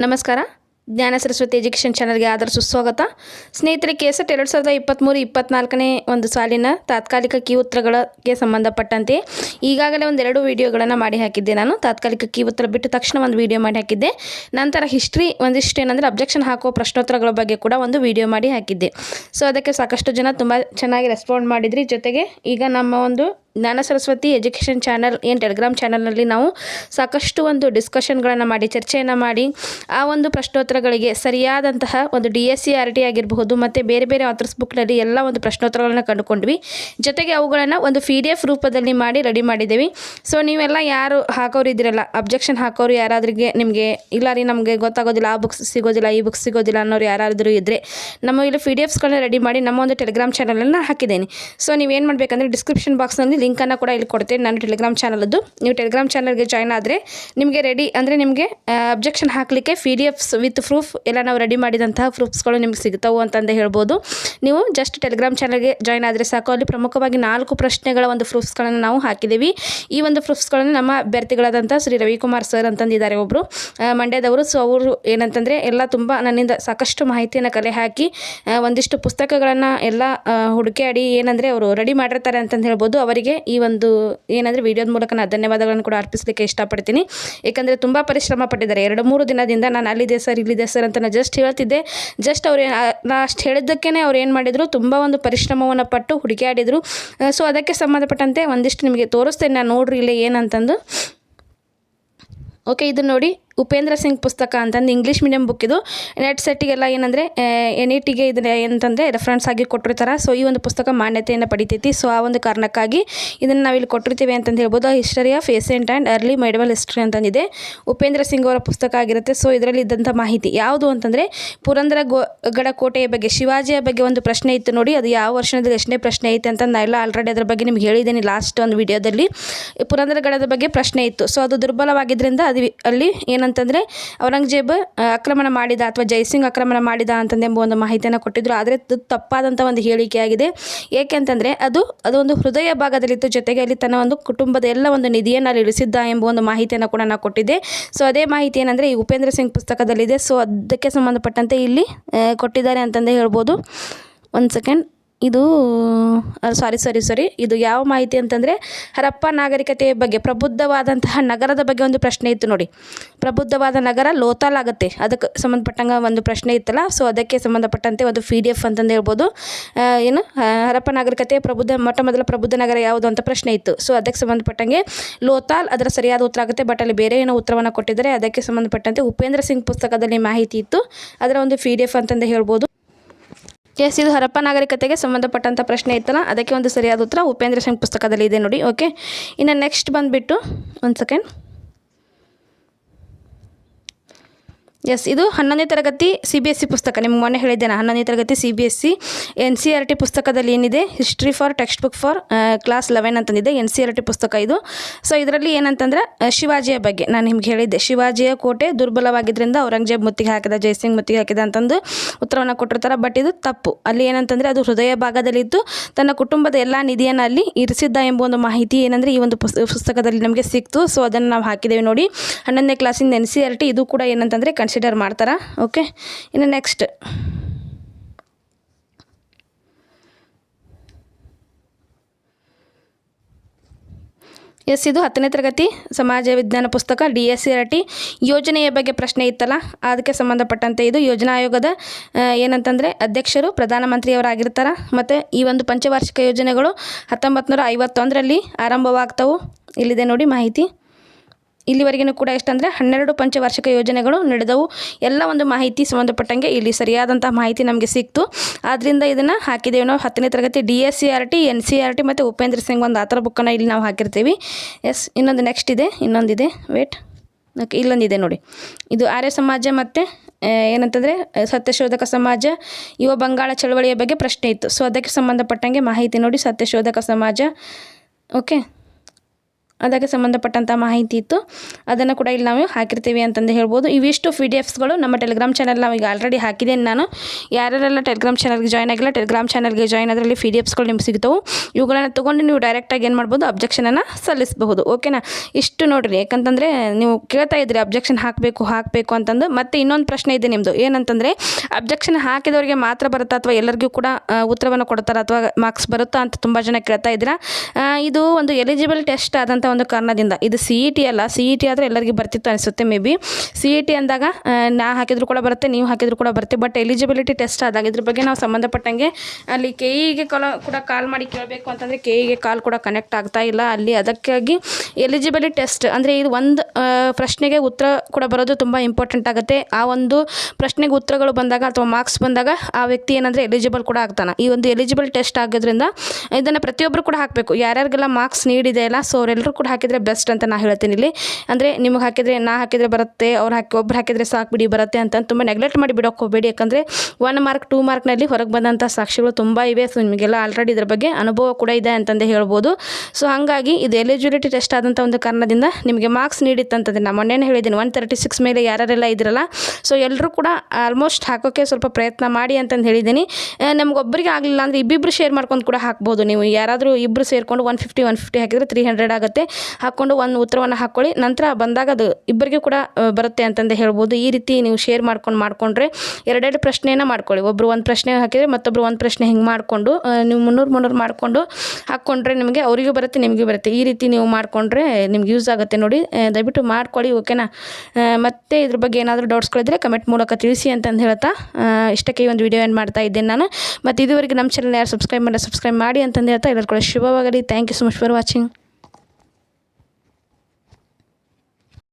ನಮಸ್ಕಾರ. ಜ್ಞಾನ ಸರಸ್ವತಿ ಎಜುಕೇಷನ್ ಚಾನಲ್ಗೆ ಆದರ ಸುಸ್ವಾಗತ ಸ್ನೇಹಿತರೆ ಕೇಸೆಟ್ ಎರಡು ಸಾವಿರದ ಇಪ್ಪತ್ತ್ಮೂರು ಇಪ್ಪತ್ನಾಲ್ಕನೇ ಒಂದು ಸಾಲಿನ ತಾತ್ಕಾಲಿಕ ಕೀ ಉತ್ತರಗಳಿಗೆ ಸಂಬಂಧಪಟ್ಟಂತೆ ಈಗಾಗಲೇ ಒಂದೆರಡು ವೀಡಿಯೋಗಳನ್ನು ಮಾಡಿ ಹಾಕಿದ್ದೆ ನಾನು. ತಾತ್ಕಾಲಿಕ ಕೀ ಉತ್ತರ ಬಿಟ್ಟು ತಕ್ಷಣ ಒಂದು ವೀಡಿಯೋ ಮಾಡಿ ಹಾಕಿದ್ದೆ. ನಂತರ ಹಿಸ್ಟ್ರಿ ಒಂದಿಷ್ಟು ಏನಂದರೆ ಅಬ್ಜೆಕ್ಷನ್ ಹಾಕೋ ಪ್ರಶ್ನೋತ್ತರಗಳ ಬಗ್ಗೆ ಕೂಡ ಒಂದು ವೀಡಿಯೋ ಮಾಡಿ ಹಾಕಿದ್ದೆ. ಸೊ, ಅದಕ್ಕೆ ಸಾಕಷ್ಟು ಜನ ತುಂಬ ಚೆನ್ನಾಗಿ ರೆಸ್ಪಾಂಡ್ ಮಾಡಿದ್ರಿ. ಜೊತೆಗೆ ಈಗ ನಮ್ಮ ಒಂದು ಜ್ಞಾನ ಸರಸ್ವತಿ ಎಜುಕೇಷನ್ ಚಾನಲ್ ಏನು ಟೆಲಿಗ್ರಾಮ್ ಚಾನಲ್ನಲ್ಲಿ ನಾವು ಸಾಕಷ್ಟು ಒಂದು ಡಿಸ್ಕಷನ್ಗಳನ್ನು ಮಾಡಿ, ಚರ್ಚೆಯನ್ನು ಮಾಡಿ, ಆ ಒಂದು ಪ್ರಶ್ನೋತ್ತರಗಳಿಗೆ ಸರಿಯಾದಂತಹ ಒಂದು D S C R T ಆಗಿರಬಹುದು ಮತ್ತು ಬೇರೆ ಬೇರೆ ಆಥರ್ಸ್ ಬುಕ್ನಲ್ಲಿ ಎಲ್ಲ ಒಂದು ಪ್ರಶ್ನೋತ್ತರಗಳನ್ನು ಕಂಡುಕೊಂಡ್ವಿ. ಜೊತೆಗೆ ಅವುಗಳನ್ನು ಒಂದು ಪಿ ಡಿ ಎಫ್ ರೂಪದಲ್ಲಿ ಮಾಡಿ ರೆಡಿ ಮಾಡಿದ್ದೀವಿ. ಸೊ ನೀವೆಲ್ಲ ಯಾರು ಹಾಕೋರು ಇದ್ದೀರಲ್ಲ ಅಬ್ಜೆಕ್ಷನ್ ಹಾಕೋರು ಯಾರಾದ್ರಿಗೆ ನಿಮಗೆ, ಇಲ್ಲ ರೀ ನಮಗೆ ಗೊತ್ತಾಗೋದಿಲ್ಲ, ಆ ಬುಕ್ಸ್ ಸಿಗೋದಿಲ್ಲ, ಈ ಬುಕ್ಸ್ ಸಿಗೋದಿಲ್ಲ ಅನ್ನೋರು ಯಾರಾದರೂ ಇದ್ದರೆ ನಮ್ಮ ಇಲ್ಲಿ ಪಿ ಡಿ ಎಫ್ಸ್ಗಳನ್ನ ರೆಡಿ ಮಾಡಿ ನಮ್ಮ ಒಂದು ಟೆಲಿಗ್ರಾಮ್ ಚಾನಲನ್ನು ಹಾಕಿದ್ದೀನಿ. ಸೊ ನೀವೇನು ಮಾಡಬೇಕಂದ್ರೆ ಡಿಸ್ಕ್ರಿಪ್ಷನ್ ಬಾಕ್ಸ್ನಲ್ಲಿ ಲಿಂಕನ್ನು ಕೂಡ ಇಲ್ಲಿ ಕೊಡ್ತೀನಿ ನಾನು ಟೆಲಿಗ್ರಾಮ್ ಚಾನಲದ್ದು. ನೀವು ಟೆಲಿಗ್ರಾಮ್ ಚಾನಲ್ಗೆ ಜಾಯ್ನ್ ಆದರೆ ನಿಮಗೆ ರೆಡಿ ಅಂದರೆ ನಿಮಗೆ ಅಬ್ಜೆಕ್ಷನ್ ಹಾಕಲಿಕ್ಕೆ P D Fs with proof ಎಲ್ಲ ನಾವು ರೆಡಿ ಮಾಡಿದಂತಹ ಪ್ರೂಫ್ಸ್ಗಳು ನಿಮ್ಗೆ ಸಿಗ್ತವೆ ಅಂತಂದು ಹೇಳ್ಬೋದು. ನೀವು ಜಸ್ಟ್ ಟೆಲಿಗ್ರಾಮ್ ಚಾನಲ್ಗೆ ಜಾಯ್ನ್ ಆದರೆ ಸಾಕು. ಅಲ್ಲಿ ಪ್ರಮುಖವಾಗಿ ನಾಲ್ಕು ಪ್ರಶ್ನೆಗಳ ಒಂದು ಪ್ರೂಫ್ಸ್ಗಳನ್ನು ನಾವು ಹಾಕಿದ್ದೀವಿ. ಈ ಒಂದು ಪ್ರೂಫ್ಸ್ಗಳನ್ನು ನಮ್ಮ ಅಭ್ಯರ್ಥಿಗಳಾದಂಥ ಶ್ರೀ ರವಿಕುಮಾರ್ ಸರ್ ಅಂತಂದಿದ್ದಾರೆ ಒಬ್ಬರು ಮಂಡ್ಯದವರು. ಸೊ ಅವರು ಏನಂತಂದರೆ ಎಲ್ಲ ತುಂಬ ನನ್ನಿಂದ ಸಾಕಷ್ಟು ಮಾಹಿತಿಯನ್ನು ಕಲೆ ಹಾಕಿ ಒಂದಿಷ್ಟು ಪುಸ್ತಕಗಳನ್ನು ಎಲ್ಲ ಹುಡುಕಾಡಿ ಏನಂದರೆ ಅವರು ರೆಡಿ ಮಾಡಿರ್ತಾರೆ ಅಂತಂದು ಹೇಳ್ಬೋದು. ಅವರಿಗೆ ಈ ಒಂದು ಏನಂದರೆ ವಿಡಿಯೋದ ಮೂಲಕ ನಾನು ಧನ್ಯವಾದಗಳನ್ನು ಕೂಡ ಅರ್ಪಿಸಲಿಕ್ಕೆ ಇಷ್ಟಪಡ್ತೀನಿ. ಏಕೆಂದರೆ ತುಂಬ ಪರಿಶ್ರಮ ಪಟ್ಟಿದ್ದಾರೆ. ಎರಡು ಮೂರು ದಿನದಿಂದ ನಾನು ಅಲ್ಲಿದೆ ಸರ್ ಇಲ್ಲಿದೆ ಸರ್ ಅಂತ ನಾನು ಜಸ್ಟ್ ಹೇಳ್ತಿದ್ದೆ. ಜಸ್ಟ್ ಅವ್ರು ನಾ ಅಷ್ಟು ಹೇಳಿದ್ದಕ್ಕೇ ಅವ್ರು ಏನು ಮಾಡಿದರು? ತುಂಬ ಒಂದು ಪರಿಶ್ರಮವನ್ನು ಪಟ್ಟು ಹುಡುಕಾಡಿದರು ಸೊ ಅದಕ್ಕೆ ಸಂಬಂಧಪಟ್ಟಂತೆ ಒಂದಿಷ್ಟು ನಿಮಗೆ ತೋರಿಸ್ತೇನೆ. ನಾನು ನೋಡ್ರಿ ಇಲ್ಲೇ ಏನಂತಂದು. ಓಕೆ ಇದು ನೋಡಿ. ಉಪೇಂದ್ರ ಸಿಂಗ್ ಪುಸ್ತಕ ಅಂತಂದು ಇಂಗ್ಲೀಷ್ ಮೀಡಿಯಂ ಬುಕ್ ಇದು. ನೆಟ್ ಸೆಟ್ಟಿಗೆಲ್ಲ ಏನಂದರೆ ಎನ್ ಇ ಟಿಗೆ ಇದನ್ನ ಏನಂತಂದರೆ ರೆಫರೆನ್ಸ್ ಆಗಿ ಕೊಟ್ಟಿರ್ತಾರೆ. ಸೊ ಈ ಒಂದು ಪುಸ್ತಕ ಮಾನ್ಯತೆಯನ್ನು ಪಡಿತೈತಿ. ಸೊ ಆ ಒಂದು ಕಾರಣಕ್ಕಾಗಿ ಇದನ್ನು ನಾವಿಲ್ಲಿ ಕೊಟ್ಟಿರ್ತೀವಿ ಅಂತಂದು ಹೇಳ್ಬೋದು. History of ancient and early medieval history ಅಂತಂದಿದೆ. Upendra Singh ಅವರ ಪುಸ್ತಕ ಆಗಿರುತ್ತೆ. ಸೊ ಇದರಲ್ಲಿ ಇದ್ದಂಥ ಮಾಹಿತಿ ಯಾವುದು ಅಂತಂದರೆ, ಪುರಂದರ ಗಡ ಕೋಟೆಯ ಬಗ್ಗೆ, ಶಿವಾಜಿಯ ಬಗ್ಗೆ ಒಂದು ಪ್ರಶ್ನೆ ಇತ್ತು ನೋಡಿ. ಅದು ಯಾವ ವರ್ಷದಲ್ಲಿ ಎಷ್ಟನೇ ಪ್ರಶ್ನೆ ಐತೆ ಅಂತ ನಾನು ಎಲ್ಲ ಆಲ್ರೆಡಿ ಅದರ ಬಗ್ಗೆ ನಿಮ್ಗೆ ಹೇಳಿದ್ದೀನಿ ಲಾಸ್ಟ್ ಒಂದು ವಿಡಿಯೋದಲ್ಲಿ ಪುರಂದರಗಡದ ಬಗ್ಗೆ ಪ್ರಶ್ನೆ ಇತ್ತು. ಸೊ ಅದು ದುರ್ಬಲವಾಗಿದ್ದರಿಂದ ಅದು ಅಲ್ಲಿ ಏನಂತಂದರೆ ಔರಂಗಜೇಬ್ ಆಕ್ರಮಣ ಮಾಡಿದ ಅಥವಾ ಜೈಸಿಂಗ್ ಆಕ್ರಮಣ ಮಾಡಿದ ಅಂತಂದೆಂಬ ಒಂದು ಮಾಹಿತಿಯನ್ನು ಕೊಟ್ಟಿದ್ರು. ಆದರೆ ಅದು ತಪ್ಪಾದಂಥ ಒಂದು ಹೇಳಿಕೆಯಾಗಿದೆ ಏಕೆಂತಂದರೆ ಅದು ಅದೊಂದು ಹೃದಯ ಭಾಗದಲ್ಲಿತ್ತು. ಜೊತೆಗೆ ಅಲ್ಲಿ ತನ್ನ ಒಂದು ಕುಟುಂಬದ ಎಲ್ಲ ಒಂದು ನಿಧಿಯನ್ನು ಅಲ್ಲಿ ಇಳಿಸಿದ್ದ ಎಂಬ ಒಂದು ಮಾಹಿತಿಯನ್ನು ಕೂಡ ನಾನು ಕೊಟ್ಟಿದ್ದೆ. ಸೊ ಅದೇ ಮಾಹಿತಿ ಏನಂದರೆ ಈ ಉಪೇಂದ್ರ ಸಿಂಗ್ ಪುಸ್ತಕದಲ್ಲಿದೆ. ಸೊ ಅದಕ್ಕೆ ಸಂಬಂಧಪಟ್ಟಂತೆ ಇಲ್ಲಿ ಕೊಟ್ಟಿದ್ದಾರೆ ಅಂತಂದೇ ಹೇಳ್ಬೋದು. ಒಂದು ಸೆಕೆಂಡ್ ಇದು ಸಾರಿ ಸಾರಿ ಸಾರಿ ಇದು ಯಾವ ಮಾಹಿತಿ ಅಂತಂದರೆ, ಹರಪ್ಪ ನಾಗರಿಕತೆಯ ಬಗ್ಗೆ, ಪ್ರಬುದ್ಧವಾದಂತಹ ನಗರದ ಬಗ್ಗೆ ಒಂದು ಪ್ರಶ್ನೆ ಇತ್ತು ನೋಡಿ. ಪ್ರಬುದ್ಧವಾದ ನಗರ ಲೋತಾಲ್ ಆಗುತ್ತೆ. ಅದಕ್ಕೆ ಸಂಬಂಧಪಟ್ಟಂಗೆ ಒಂದು ಪ್ರಶ್ನೆ ಇತ್ತಲ್ಲ ಸೊ ಅದಕ್ಕೆ ಸಂಬಂಧಪಟ್ಟಂತೆ ಒಂದು ಪಿ ಡಿ ಎಫ್ ಅಂತಂದು ಹೇಳ್ಬೋದು. ಏನು ಹರಪ್ಪ ನಾಗರಿಕತೆಯ ಪ್ರಬುದ್ಧ, ಮೊಟ್ಟ ಮೊದಲ ಪ್ರಬುದ್ಧ ನಗರ ಯಾವುದು ಅಂತ ಪ್ರಶ್ನೆ ಇತ್ತು. ಸೊ ಅದಕ್ಕೆ ಸಂಬಂಧಪಟ್ಟಂಗೆ ಲೋತಾಲ್, ಅದರ ಸರಿಯಾದ ಉತ್ತರ ಆಗುತ್ತೆ ಬಟ್ ಅಲ್ಲಿ ಬೇರೆ ಏನೋ ಉತ್ತರವನ್ನು ಕೊಟ್ಟಿದ್ದಾರೆ, ಅದಕ್ಕೆ ಸಂಬಂಧಪಟ್ಟಂತೆ ಉಪೇಂದ್ರ ಸಿಂಗ್ ಪುಸ್ತಕದಲ್ಲಿ ಮಾಹಿತಿ ಇತ್ತು. ಅದರ ಒಂದು ಪಿ ಡಿ ಎಫ್ ಅಂತಂದು ಹೇಳ್ಬೋದು. ಎಸ್ ಇದು ಹರಪ್ಪ ನಾಗರಿಕತೆಗೆ ಸಂಬಂಧಪಟ್ಟಂಥ ಪ್ರಶ್ನೆ ಇತ್ತಲ್ಲ, ಅದಕ್ಕೆ ಒಂದು ಸರಿಯಾದ ಉತ್ತರ ಉಪೇಂದ್ರ ಸಿಂಗ್ ಪುಸ್ತಕದಲ್ಲಿ ಇದೆ ನೋಡಿ ಓಕೆ ಇನ್ನು ನೆಕ್ಸ್ಟ್ ಬಂದುಬಿಟ್ಟು, ಒಂದು ಸೆಕೆಂಡ್ ಎಸ್ ಇದು ಹನ್ನೊಂದನೇ ತರಗತಿ ಸಿ ಬಿ ಎಸ್ ಸಿ ಪುಸ್ತಕ. ನಿಮ್ಗೆ ಮೊನ್ನೆ ಹೇಳಿದ್ದೆ ನಾನು ಹನ್ನೊಂದನೇ ತರಗತಿ C B S C N C R T ಪುಸ್ತಕದಲ್ಲಿ ಏನಿದೆ? History for textbook for class eleven ಅಂತಂದಿದೆ N C R T ಪುಸ್ತಕ ಇದು. ಸೊ ಇದರಲ್ಲಿ ಏನಂತಂದ್ರೆ ಶಿವಾಜಿಯ ಬಗ್ಗೆ ನಾನು ನಿಮ್ಗೆ ಹೇಳಿದ್ದೆ. ಶಿವಾಜಿಯ ಕೋಟೆ ದುರ್ಬಲವಾಗಿದ್ದರಿಂದ ಔರಂಗಜೇಬ್ ಮುತ್ತಿಗೆ ಹಾಕಿದ ಜಯಸಿಂಗ್ ಮುತ್ತಿಗೆ ಹಾಕಿದ ಅಂತಂದು ಉತ್ತರವನ್ನು ಕೊಟ್ಟಿರ್ತಾರೆ. ಬಟ್ ಇದು ತಪ್ಪು. ಅಲ್ಲಿ ಏನಂತಂದರೆ, ಅದು ಹೃದಯ ಭಾಗದಲ್ಲಿದ್ದು, ತನ್ನ ಕುಟುಂಬದ ಎಲ್ಲ ನಿಧಿಯನ್ನು ಅಲ್ಲಿ ಇರಿಸಿದ್ದ ಎಂಬ ಒಂದು ಮಾಹಿತಿ ಏನಂದರೆ, ಈ ಒಂದು ಪುಸ್, ಪುಸ್ತಕದಲ್ಲಿ ನಮಗೆ ಸಿಕ್ತು. ಸೊ ಅದನ್ನು ನಾವು ಹಾಕಿದ್ದೇವೆ ನೋಡಿ. ಹನ್ನೊಂದನೇ ಕ್ಲಾಸಿಂದ ಎನ್ ಸಿ ಆರ್ ಟಿ ಇದು ಕೂಡ ಏನಂತಂದರೆ ಕನ್ಸಿಡರ್ ಮಾಡ್ತಾರೆ? ಓಕೆ ಇನ್ನು ನೆಕ್ಸ್ಟ್ ಎಸ್, ಇದು ಹತ್ತನೇ ತರಗತಿ, ಸಮಾಜ ವಿಜ್ಞಾನ ಪುಸ್ತಕ D S C R T ಯೋಜನೆಯ ಬಗ್ಗೆ ಪ್ರಶ್ನೆ ಇತ್ತಲ್ಲ, ಅದಕ್ಕೆ ಸಂಬಂಧಪಟ್ಟಂತೆ ಇದು ಯೋಜನಾ ಆಯೋಗದ ಏನಂತಂದರೆ ಅಧ್ಯಕ್ಷರು ಪ್ರಧಾನಮಂತ್ರಿಯವರಾಗಿರ್ತಾರೆ ಮತ್ತು ಈ ಒಂದು ಪಂಚವಾರ್ಷಿಕ ಯೋಜನೆಗಳು ಹತ್ತೊಂಬತ್ತು ನೂರ ಐವತ್ತೊಂದರಲ್ಲಿ ಆರಂಭವಾಗ್ತವು. ಇಲ್ಲಿದೆ ನೋಡಿ ಮಾಹಿತಿ. ಇಲ್ಲಿವರೆಗೂ ಕೂಡ ಎಷ್ಟಂದರೆ ಹನ್ನೆರಡು ಪಂಚವಾರ್ಷಿಕ ಯೋಜನೆಗಳು ನಡೆದವು. ಎಲ್ಲ ಒಂದು ಮಾಹಿತಿ ಸಂಬಂಧಪಟ್ಟಂಗೆ ಇಲ್ಲಿ ಸರಿಯಾದಂಥ ಮಾಹಿತಿ ನಮಗೆ ಸಿಕ್ತು. ಆದ್ದರಿಂದ ಇದನ್ನು ಹಾಕಿದ್ದೇವೆ. ನಾವು ಹತ್ತನೇ ತರಗತಿ D S C R T, N C R T ಮತ್ತು ಉಪೇಂದ್ರ ಸಿಂಗ್ ಒಂದು ಆ ಥರ ಬುಕ್ಕನ್ನು ಇಲ್ಲಿ ನಾವು ಹಾಕಿರ್ತೀವಿ. ಎಸ್ ಇನ್ನೊಂದು ನೆಕ್ಸ್ಟ್ ಇದೆ, ಇನ್ನೊಂದಿದೆ. ವೇಟ್ ಓಕೆ ಇಲ್ಲೊಂದಿದೆ ನೋಡಿ. ಇದು ಆರ್ಯ ಸಮಾಜ ಮತ್ತು ಏನಂತಂದರೆ, ಸತ್ಯಶೋಧಕ ಸಮಾಜ, ಯುವ ಬಂಗಾಳ ಚಳವಳಿಯ ಬಗ್ಗೆ ಪ್ರಶ್ನೆ ಇತ್ತು. ಸೊ ಅದಕ್ಕೆ ಸಂಬಂಧಪಟ್ಟಂಗೆ ಮಾಹಿತಿ ನೋಡಿ, ಸತ್ಯಶೋಧಕ ಸಮಾಜ. ಓಕೆ ಅದಕ್ಕೆ ಸಂಬಂಧಪಟ್ಟಂಥ ಮಾಹಿತಿ ಇತ್ತು. ಅದನ್ನು ಕೂಡ ಇಲ್ಲಿ ನಾವು ಹಾಕಿರ್ತೀವಿ ಅಂತಂದು ಹೇಳ್ಬೋದು. ಇವಿಷ್ಟು ಪಿ ಡಿ ಎಫ್ಸ್ಗಳು ನಮ್ಮ ಟೆಲಿಗ್ರಾಮ್ ಚಾನಲ್ ಈಗ ಆಲ್ರೆಡಿ ಹಾಕಿದ್ದೇನೆ ನಾನು. ಯಾರೆಲ್ಲ ಟೆಲಿಗ್ರಾಮ್ ಚಾನಲ್ಗೆ ಜಾಯ್ನ್ ಆಗಿಲ್ಲ ಟೆಲಿಗ್ರಾಮ್ ಚಾನಲ್ಗೆ ಜಾಯ್ನ್ ಅದರಲ್ಲಿ ಪಿ ಡಿ ಎಫ್ಸ್ಗಳು ನಿಮ್ಗೆ ಸಿಗ್ತವೆ. ಇವುಗಳನ್ನು ತೊಗೊಂಡು ನೀವು ಡೈರೆಕ್ಟಾಗಿ ಏನು ಮಾಡ್ಬೋದು ಅಬ್ಜೆಕ್ಷನನ್ನು ಸಲ್ಲಿಸಬಹುದು. ಓಕೆನಾ ಇಷ್ಟು ನೋಡಿರಿ. ಯಾಕಂತಂದರೆ ನೀವು ಕೇಳ್ತಾ ಇದ್ರಿ ಅಬ್ಜೆಕ್ಷನ್ ಹಾಕಬೇಕು ಹಾಕಬೇಕು ಅಂತಂದು. ಮತ್ತೆ ಇನ್ನೊಂದು ಪ್ರಶ್ನೆ ಇದೆ ನಿಮ್ಮದು ಏನಂತಂದರೆ ಅಬ್ಜೆಕ್ಷನ್ ಹಾಕಿದವರಿಗೆ ಮಾತ್ರ ಬರುತ್ತಾ ಅಥವಾ ಎಲ್ಲರಿಗೂ ಕೂಡ ಉತ್ತರವನ್ನು ಕೊಡ್ತಾರಾ ಅಥವಾ ಮಾರ್ಕ್ಸ್ ಬರುತ್ತಾ ಅಂತ ತುಂಬ ಜನ ಕೇಳ್ತಾ ಇದ್ದೀರಾ? ಇದು ಒಂದು ಎಲಿಜಿಬಲ್ ಟೆಸ್ಟ್ ಆದಂಥ ಒಂದು ಕಾರಣದಿಂದ. ಇದು ಸಿ ಇ ಟಿ ಅಲ್ಲ. ಸಿ ಇ ಟಿ ಆದರೆ ಎಲ್ಲರಿಗೂ ಬರ್ತಿತ್ತು ಅನಿಸುತ್ತೆ may be. C E T ಅಂದಾಗ ನಾ ಹಾಕಿದ್ರು ಕೂಡ ಬರುತ್ತೆ, ನೀವು ಹಾಕಿದ್ರು ಕೂಡ ಬರುತ್ತೆ. ಬಟ್ ಎಲಿಜಿಬಿಲಿಟಿ ಟೆಸ್ಟ್ ಆದಾಗ ಇದ್ರ ಬಗ್ಗೆ ನಾವು ಸಂಬಂಧಪಟ್ಟಂಗೆ ಅಲ್ಲಿ ಕೆ ಇಗೆ ಕಾಲ, ಕೂಡ ಕಾಲ್ ಮಾಡಿ ಕೇಳಬೇಕು ಅಂತಂದರೆ ಕೆ ಇಗೆ ಕಾಲ್ ಕೂಡ ಕನೆಕ್ಟ್ ಆಗ್ತಾ ಇಲ್ಲ. ಅಲ್ಲಿ ಅದಕ್ಕಾಗಿ ಎಲಿಜಿಬಿಲಿಟಿ ಟೆಸ್ಟ್ ಅಂದರೆ ಇದು ಒಂದು ಪ್ರಶ್ನೆಗೆ ಉತ್ತರ ಕೂಡ ಬರೋದು ತುಂಬ ಇಂಪಾರ್ಟೆಂಟ್ ಆಗುತ್ತೆ. ಆ ಒಂದು ಪ್ರಶ್ನೆಗೆ ಉತ್ತರಗಳು ಬಂದಾಗ ಅಥವಾ ಮಾರ್ಕ್ಸ್ ಬಂದಾಗ ಆ ವ್ಯಕ್ತಿ ಏನಂದರೆ ಎಲಿಜಿಬಲ್ ಕೂಡ ಆಗ್ತಾನೆ. ಈ ಒಂದು ಎಲಿಜಿಬಲ್ ಟೆಸ್ಟ್ ಆಗೋದ್ರಿಂದ ಇದನ್ನು ಪ್ರತಿಯೊಬ್ಬರು ಕೂಡ ಹಾಕಬೇಕು. ಯಾರ್ಯಾರಿಗೆಲ್ಲ ಮಾರ್ಕ್ಸ್ ನೀಡಿದೆ ಅಲ್ಲ ಸೊ ಅವರೆಲ್ಲರೂ ಕೂಡ ಹಾಕಿದರೆ ಬೆಸ್ಟ್ ಅಂತ ನಾನು ಹೇಳ್ತೀನಿ ಇಲ್ಲಿ. ಅಂದರೆ ನಿಮಗೆ ಹಾಕಿದರೆ ನಾ ಹಾಕಿದರೆ ಬರುತ್ತೆ, ಅವ್ರು ಹಾಕಿ, ಒಬ್ರು ಹಾಕಿದರೆ ಸಾಕು ಬಿಡಿ, ಬರುತ್ತೆ ಅಂತ ತುಂಬ ನೆಗ್ಲೆಕ್ಟ್ ಮಾಡಿ ಬಿಡೋಕೆ ಹೋಗಬೇಡಿ. ಯಾಕಂದರೆ ಒನ್ ಮಾರ್ಕ್ ಟೂ ಮಾರ್ಕ್ನಲ್ಲಿ ಹೊರಗೆ ಬಂದಂಥ ಸಾಕ್ಷಿಗಳು ತುಂಬ ಇವೆ. ಸೊ ನಿಮಗೆಲ್ಲ ಆಲ್ರೆಡಿ ಇದ್ರ ಬಗ್ಗೆ ಅನುಭವ ಕೂಡ ಇದೆ ಅಂತಂದೇ ಹೇಳ್ಬೋದು. ಸೊ ಹಾಗಾಗಿ ಇದು ಎಲಿಜಿಬಿಲಿಟಿ ಟೆಸ್ಟ್ ಆದಂಥ ಒಂದು ಕಾರಣದಿಂದ ನಿಮಗೆ ಮಾರ್ಕ್ಸ್ ನೀಡಿತ್ತಂತಂದ್ರೆ ನಾನು ಮೊನ್ನೆ ಹೇಳಿದ್ದೀನಿ ಒನ್ ತರ್ಟಿ ಸಿಕ್ಸ್ ಮೇಲೆ ಯಾರೆಲ್ಲ ಇದ್ರಲ್ಲ ಸೊ ಎಲ್ಲರೂ ಕೂಡ ಆಲ್ಮೋಸ್ಟ್ ಹಾಕೋಕ್ಕೆ ಸ್ವಲ್ಪ ಪ್ರಯತ್ನ ಮಾಡಿ ಅಂತಂದು ಹೇಳಿದ್ದೀನಿ. ನಮಗೊಬ್ಬರಿಗೆ ಆಗಲಿಲ್ಲ ಅಂದರೆ ಇಬ್ಬಿಬ್ರು ಶೇರ್ ಮಾಡ್ಕೊಂಡು ಕೂಡ ಹಾಕ್ಬೋದು ನೀವು. ಯಾರಾದರೂ ಇಬ್ಬರು ಸೇರಿಕೊಂಡು ಒನ್ ಫಿಫ್ಟಿ ಒನ್ ಫಿಫ್ಟಿ ಹಾಕಿದರೆ ತ್ರೀ ಹಂಡ್ರೆಡ್ ಆಗುತ್ತೆ. ಹಾಕ್ಕೊಂಡು ಒಂದು ಉತ್ತರವನ್ನು ಹಾಕ್ಕೊಳ್ಳಿ ನಂತರ ಬಂದಾಗ ಅದು ಇಬ್ಬರಿಗೂ ಕೂಡ ಬರುತ್ತೆ ಅಂತಂದು ಹೇಳ್ಬೋದು. ಈ ರೀತಿ ನೀವು ಶೇರ್ ಮಾಡ್ಕೊಂಡು ಮಾಡಿಕೊಂಡ್ರೆ ಎರಡೆರಡು ಪ್ರಶ್ನೆಯನ್ನು ಮಾಡ್ಕೊಳ್ಳಿ. ಒಬ್ಬರು ಒಂದು ಪ್ರಶ್ನೆ ಹಾಕಿದರೆ ಮತ್ತೊಬ್ಬರು ಒಂದು ಪ್ರಶ್ನೆ ಹಿಂಗೆ ಮಾಡಿಕೊಂಡು ನೀವು ಮುನ್ನೂರು ಮುನ್ನೂರು ಮಾಡಿಕೊಂಡು ಹಾಕ್ಕೊಂಡ್ರೆ ನಿಮಗೆ ಅವರಿಗೂ ಬರುತ್ತೆ, ನಿಮಗೂ ಬರುತ್ತೆ. ಈ ರೀತಿ ನೀವು ಮಾಡಿಕೊಂಡ್ರೆ ನಿಮ್ಗೆ ಯೂಸ್ ಆಗುತ್ತೆ ನೋಡಿ. ದಯವಿಟ್ಟು ಮಾಡ್ಕೊಳ್ಳಿ ಓಕೆನಾ ಮತ್ತೆ ಇದ್ರ ಬಗ್ಗೆ ಏನಾದರೂ ಡೌಟ್ಸ್ಗಳಿದ್ರೆ ಕಮೆಂಟ್ ಮೂಲಕ ತಿಳಿಸಿ ಅಂತಂದು ಹೇಳ್ತಾ ಇಷ್ಟಕ್ಕೆ ಈ ಒಂದು ವಿಡಿಯೋ ಏನು ಮಾಡ್ತಾ ಇದ್ದೇನೆ ನಾನು. ಮತ್ತು ಇದುವರೆಗೆ ನಮ್ಮ ಚಾನಲ್ ಯಾರು ಸಬ್ಸ್ಕ್ರೈಬ್ ಮಾಡಿ ಸಬ್ಸ್ಕ್ರೈಬ್ ಮಾಡಿ ಅಂತಂದು ಹೇಳ್ತಾ ಎಲ್ಲರೂ ಕೂಡ ಶುಭವಾಗಲಿ. Thank you so much for watching